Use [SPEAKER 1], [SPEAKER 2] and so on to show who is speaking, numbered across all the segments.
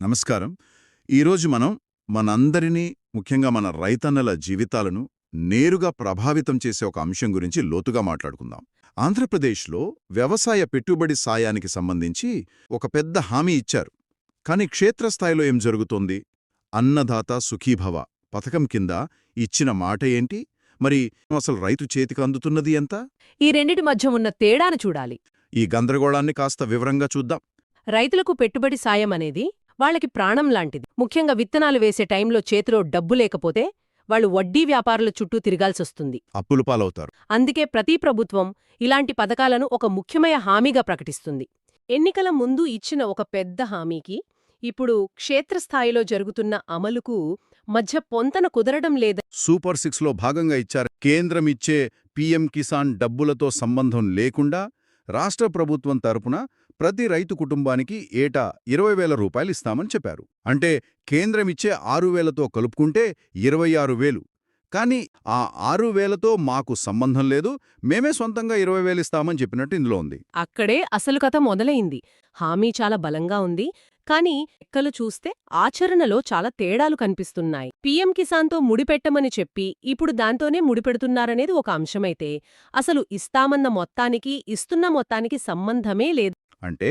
[SPEAKER 1] నమస్కారం. ఈరోజు మనం మనందరినీ ముఖ్యంగా మన రైతన్నల జీవితాలను నేరుగా ప్రభావితం చేసే ఒక అంశం గురించి లోతుగా మాట్లాడుకుందాం. ఆంధ్రప్రదేశ్లో వ్యవసాయ పెట్టుబడి సాయానికి సంబంధించి ఒక పెద్ద హామీ ఇచ్చారు. కానీ క్షేత్రస్థాయిలో ఏం జరుగుతోంది? అన్నదాత సుఖీభవ పథకం కింద ఇచ్చిన మాట ఏంటి? మరి అసలు రైతు చేతికి అందుతున్నది ఎంత?
[SPEAKER 2] ఈ రెండిటి మధ్య ఉన్న తేడాను చూడాలి.
[SPEAKER 1] ఈ గందరగోళాన్ని కాస్త వివరంగా చూద్దాం.
[SPEAKER 2] రైతులకు పెట్టుబడి సాయం అనేది వాళ్ళకి ప్రాణం లాంటిది. ముఖ్యంగా విత్తనాలు వేసే టైంలో చేతిలో డబ్బు లేకపోతే వాళ్ళు వడ్డీ వ్యాపారుల చుట్టూ తిరగాల్సొస్తుంది
[SPEAKER 1] అప్పులు పాలవుతారు.
[SPEAKER 2] అందుకే ప్రతి ప్రభుత్వం ఇలాంటి పథకాలను ఒక ముఖ్యమైన హామీగా ప్రకటిస్తుంది. ఎన్నికల ముందు ఇచ్చిన ఒక పెద్ద హామీకి ఇప్పుడు క్షేత్రస్థాయిలో జరుగుతున్న అమలుకు మధ్య పొంతన కుదరడం లేదా
[SPEAKER 1] సూపర్ సిక్స్లో భాగంగా ఇచ్చారు. కేంద్రం ఇచ్చే పీఎం కిసాన్ డబ్బులతో సంబంధం లేకుండా రాష్ట్ర ప్రభుత్వం తరపున ప్రతి రైతు కుటుంబానికి ఏటా ఇరవై వేల రూపాయలు ఇస్తామని చెప్పారు. అంటే కేంద్రం ఇచ్చే ఆరు వేలతో కలుపుకుంటే ఇరవై ఆరు వేలు. కానీ ఆ ఆరు వేలతో మాకు సంబంధం లేదు మేమే సొంతంగా ఇరవై వేలు ఇస్తామని చెప్పినట్టు ఇందులో ఉంది.
[SPEAKER 2] అక్కడే అసలు కథ మొదలైంది. హామీ చాలా బలంగా ఉంది. కానీ ఎక్కలు చూస్తే ఆచరణలో చాలా తేడాలు కనిపిస్తున్నాయి. పీఎం కిసాన్తో ముడిపెట్టమని చెప్పి ఇప్పుడు దాంతోనే ముడిపెడుతున్నారనేది ఒక అంశమైతే అసలు ఇస్తామన్న మొత్తానికి ఇస్తున్న మొత్తానికి సంబంధమే లేదు.
[SPEAKER 1] అంటే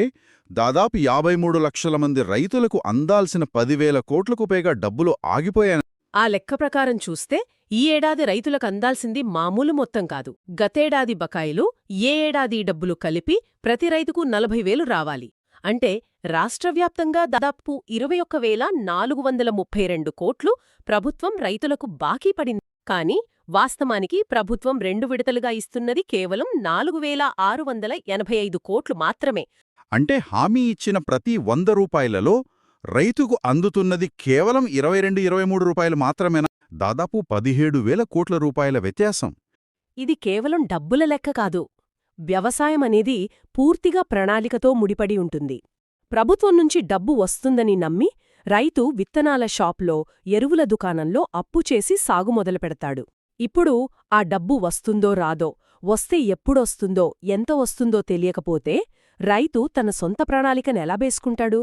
[SPEAKER 1] దాదాపు యాభై మూడు లక్షల మంది రైతులకు అందాల్సిన పదివేల కోట్లకు పైగా డబ్బులు ఆగిపోయాను
[SPEAKER 2] ఆ లెక్క ప్రకారం చూస్తే ఈ ఏడాది రైతులకు అందాల్సింది మామూలు మొత్తం కాదు. గతేడాది బకాయిలు ఏ ఏడాది డబ్బులు కలిపి ప్రతి రైతుకు నలభై వేలు రావాలి. అంటే రాష్ట్రవ్యాప్తంగా దాదాపు ఇరవై ఒక్క వేల నాలుగు వందల ముప్పై రెండు కోట్లు ప్రభుత్వం రైతులకు బాకీ పడింది. కానీ వాస్తవానికి ప్రభుత్వం రెండు విడతలుగా ఇస్తున్నది కేవలం నాలుగు వేల ఆరు వందల ఎనభై ఐదు కోట్లు మాత్రమే.
[SPEAKER 1] అంటే హామీ ఇచ్చిన ప్రతి వంద రూపాయలలో రైతుకు అందుతున్నది కేవలం ఇరవై రెండు ఇరవై మూడు రూపాయలు మాత్రమేనా? దాదాపు పదిహేడు వేల కోట్ల రూపాయల వ్యత్యాసం.
[SPEAKER 2] ఇది కేవలం డబ్బుల లెక్క కాదు. వ్యవసాయం అనేది పూర్తిగా ప్రణాళికతో ముడిపడి ఉంటుంది. ప్రభుత్వం నుంచి డబ్బు వస్తుందని నమ్మి రైతు విత్తనాల షాప్లో ఎరువుల దుకాణంలో అప్పు చేసి సాగు మొదలుపెడతాడు ఇప్పుడు ఆ డబ్బు వస్తుందో రాదో వస్తే ఎప్పుడొస్తుందో ఎంత వస్తుందో తెలియకపోతే రైతు తన సొంత ప్రణాళికనెలా వేసుకుంటాడు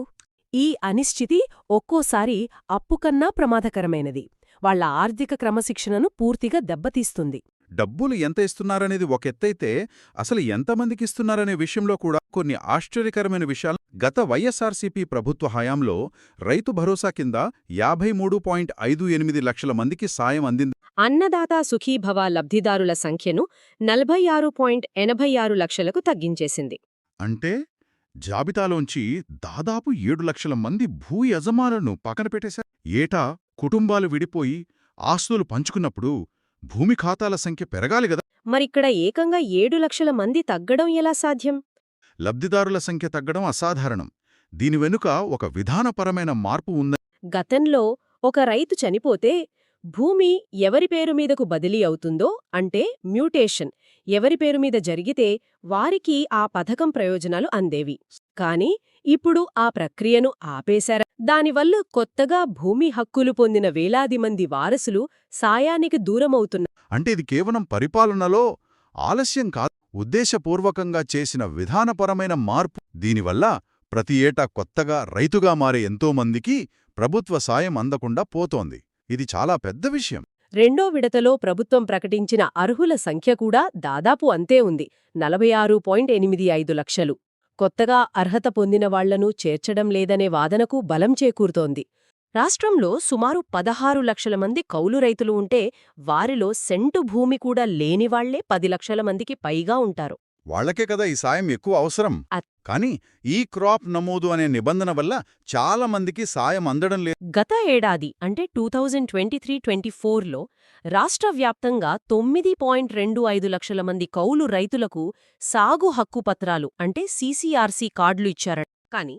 [SPEAKER 2] ఈ అనిశ్చితి ఒక్కోసారి అప్పుకన్నా ప్రమాదకరమైనది. వాళ్ళ ఆర్థిక క్రమశిక్షణను పూర్తిగా దెబ్బతీస్తుంది.
[SPEAKER 1] డబ్బులు ఎంత ఇస్తున్నారనేది ఒక ఎత్తైతే అసలు ఎంతమందికి ఇస్తున్నారనే విషయంలో కూడా కొన్ని ఆశ్చర్యకరమైన విషయాలు. గత వైఎస్ఆర్సీపీ ప్రభుత్వ హయాంలో రైతు భరోసా కింద యాభై మూడు పాయింట్ ఐదు ఎనిమిది లక్షల మందికి సాయం అందింది.
[SPEAKER 2] అన్నదాత సుఖీభవ లబ్ధిదారుల సంఖ్యను నలభై ఆరు పాయింట్ ఎనభై ఆరు లక్షలకు తగ్గించేసింది.
[SPEAKER 1] అంటే జాబితాలోంచి దాదాపు ఏడు లక్షల మంది భూ యజమానులను పక్కన పెట్టేశారు. ఏటా కుటుంబాలు విడిపోయి ఆస్తులు పంచుకున్నప్పుడు భూమి ఖాతాల సంఖ్య పెరగాలి గదా
[SPEAKER 2] మరిక్కడ ఏకంగా ఏడు లక్షల మంది తగ్గడం ఎలా సాధ్యం?
[SPEAKER 1] లబ్ధిదారుల సంఖ్య తగ్గడం అసాధారణం. దీని వెనుక ఒక విధానపరమైన మార్పు ఉందని
[SPEAKER 2] గతంలో ఒక రైతు చనిపోతే భూమి ఎవరి పేరు మీదకు బదిలీ అవుతుందో అంటే మ్యూటేషన్. ఎవరి పేరు మీద జరిగితే వారికి ఆ పథకం ప్రయోజనాలు అందేవి. కాని ఇప్పుడు ఆ ప్రక్రియను ఆపేశారా. దానివల్ల కొత్తగా భూమి హక్కులు పొందిన వేలాది మంది వారసులు సాయానికి దూరమవుతున్నారు
[SPEAKER 1] అంటే ఇది కేవలం పరిపాలనలో ఆలస్యం కాదు. ఉద్దేశపూర్వకంగా చేసిన విధానపరమైన మార్పు దీనివల్ల ప్రతి ఏటా కొత్తగా రైతుగా మారే ఎంతోమందికి ప్రభుత్వ సాయం అందకుండా పోతోంది. ఇది చాలా పెద్ద విషయం.
[SPEAKER 2] రెండో విడతలో ప్రభుత్వం ప్రకటించిన అర్హుల సంఖ్య కూడా దాదాపు అంతే ఉంది నలభై ఆరు పాయింట్ ఎనిమిది ఐదు లక్షలు. కొత్తగా అర్హత పొందిన వాళ్ళను చేర్చడం లేదనే వాదనకు బలం చేకూరుతోంది. రాష్ట్రంలో సుమారు పదహారు లక్షల మంది కౌలు రైతులు ఉంటే వారిలో సెంటు భూమి కూడా లేనివాళ్ళే పది లక్షల మందికి పైగా ఉంటారు.
[SPEAKER 1] వాళ్ళకే కదా ఈ సాయం ఎక్కువ అవసరం. కానీ ఈ క్రాప్ నమోదు అనే నిబంధన వల్ల చాలా మందికి సాయం అందడం లేదు.
[SPEAKER 2] గత ఏడాది అంటే two thousand twenty three twenty ఫోర్లో రాష్ట్ర వ్యాప్తంగా తొమ్మిది పాయింట్ రెండు ఐదు లక్షల మంది కౌలు రైతులకు సాగు హక్కు పత్రాలు అంటే సీసీఆర్సీ కార్డులు ఇచ్చారట. కాని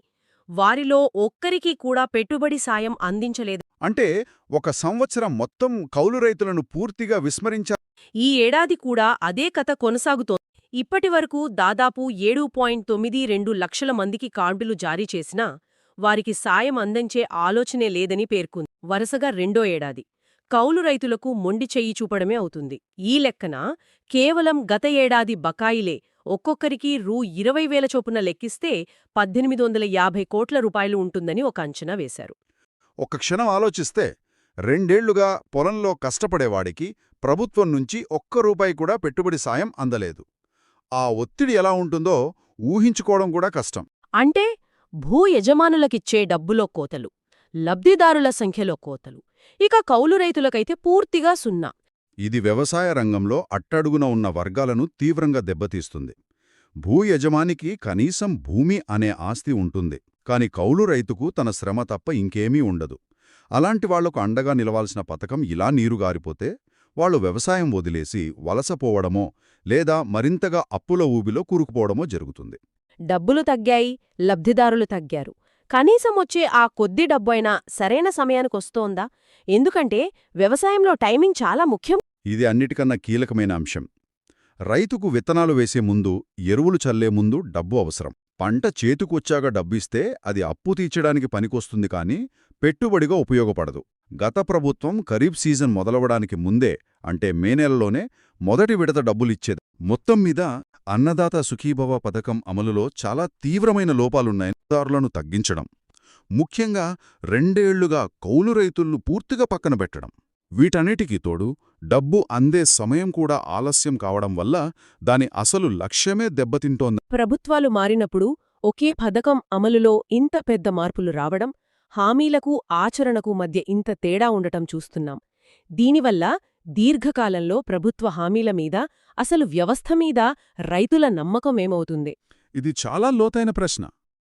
[SPEAKER 2] వారిలో ఒక్కరికి కూడా పెట్టుబడి సాయం అందించలేదు.
[SPEAKER 1] అంటే ఒక సంవత్సరం మొత్తం కౌలు రైతులను పూర్తిగా విస్మరించారు
[SPEAKER 2] ఈ ఏడాది కూడా అదే కథ కొనసాగుతోంది. ఇప్పటివరకు దాదాపు ఏడు పాయింట్ తొమ్మిది రెండు లక్షల మందికి కార్డులు జారీ చేసినా వారికి సాయం అందించే ఆలోచనే లేదని పేర్కొంది. వరుసగా రెండో ఏడాది. కౌలు రైతులకు మొండి చెయ్యి చూపడమే అవుతుంది. ఈ లెక్కన కేవలం గత ఏడాది బకాయిలే ఒక్కొక్కరికి రూ ఇరవై వేల చొప్పున లెక్కిస్తే పద్దెనిమిది వందల యాభై కోట్ల రూపాయలు ఉంటుందని ఒక అంచనా వేశారు.
[SPEAKER 1] ఒక్క క్షణం ఆలోచిస్తే రెండేళ్ళుగా పొలంలో కష్టపడేవాడికి ప్రభుత్వం నుంచి ఒక్క రూపాయి కూడా పెట్టుబడి సాయం అందలేదు. ఆ ఒత్తిడి ఎలా ఉంటుందో ఊహించుకోవడం కూడా కష్టం.
[SPEAKER 2] అంటే భూ యజమానులకిచ్చే డబ్బులో కోతలు లబ్ధిదారుల సంఖ్యలో కోతలు ఇక కౌలు రైతులకైతే పూర్తిగా సున్నా.
[SPEAKER 1] ఇది వ్యవసాయ రంగంలో అట్టడుగున ఉన్న వర్గాలను తీవ్రంగా దెబ్బతీస్తుంది. భూ యజమానికి కనీసం భూమి అనే ఆస్తి ఉంటుంది కాని కౌలు రైతుకు తన శ్రమ తప్ప ఇంకేమీ ఉండదు. అలాంటి వాళ్ళకు అండగా నిలవాల్సిన పథకం ఇలా నీరుగారిపోతే వాళ్ళు వ్యవసాయం వదిలేసి వలసపోవడమో లేదా మరింతగా అప్పుల ఊబిలో కూరుకుపోవడమో జరుగుతుంది.
[SPEAKER 2] డబ్బులు తగ్గాయి లబ్ధిదారులు తగ్గారు. కనీసం వచ్చే ఆ కొద్ది డబ్బైనా సరైన సమయానికొస్తోందా? ఎందుకంటే వ్యవసాయంలో టైమింగ్ చాలా ముఖ్యం.
[SPEAKER 1] ఇది అన్నిటికన్నా కీలకమైన అంశం. రైతుకు విత్తనాలు వేసే ముందు ఎరువులు చల్లే ముందు డబ్బు అవసరం. పంట చేతికొచ్చాక డబ్బిస్తే అది అప్పు తీర్చడానికి పనికొస్తుంది కాని పెట్టుబడిగా ఉపయోగపడదు. గత ప్రభుత్వం ఖరీఫ్ సీజన్ మొదలవడానికి ముందే అంటే మే నెలలోనే మొదటి విడత డబ్బులిచ్చేది. మొత్తం మీద అన్నదాత సుఖీభవ పథకం అమలులో చాలా తీవ్రమైన లోపాలున్నాయని దారులను తగ్గించడం ముఖ్యంగా రెండేళ్ళుగా కౌలు రైతులను పూర్తిగా పక్కన పెట్టడం. వీటన్నిటికీ తోడు డబ్బు అందే సమయం కూడా ఆలస్యం కావడం వల్ల దాని అసలు లక్ష్యమే దెబ్బతింటోంది.
[SPEAKER 2] ప్రభుత్వాలు మారినప్పుడు ఒకే పథకం అమలులో ఇంత పెద్ద మార్పులు రావడం హామీలకు ఆచరణకు మధ్య ఇంత తేడా ఉండటం చూస్తున్నాం. దీనివల్ల దీర్ఘకాలంలో ప్రభుత్వ హామీల మీద అసలు వ్యవస్థ మీద రైతుల నమ్మకమేమవుతుంది
[SPEAKER 1] ఇది చాలా లోతైన ప్రశ్న.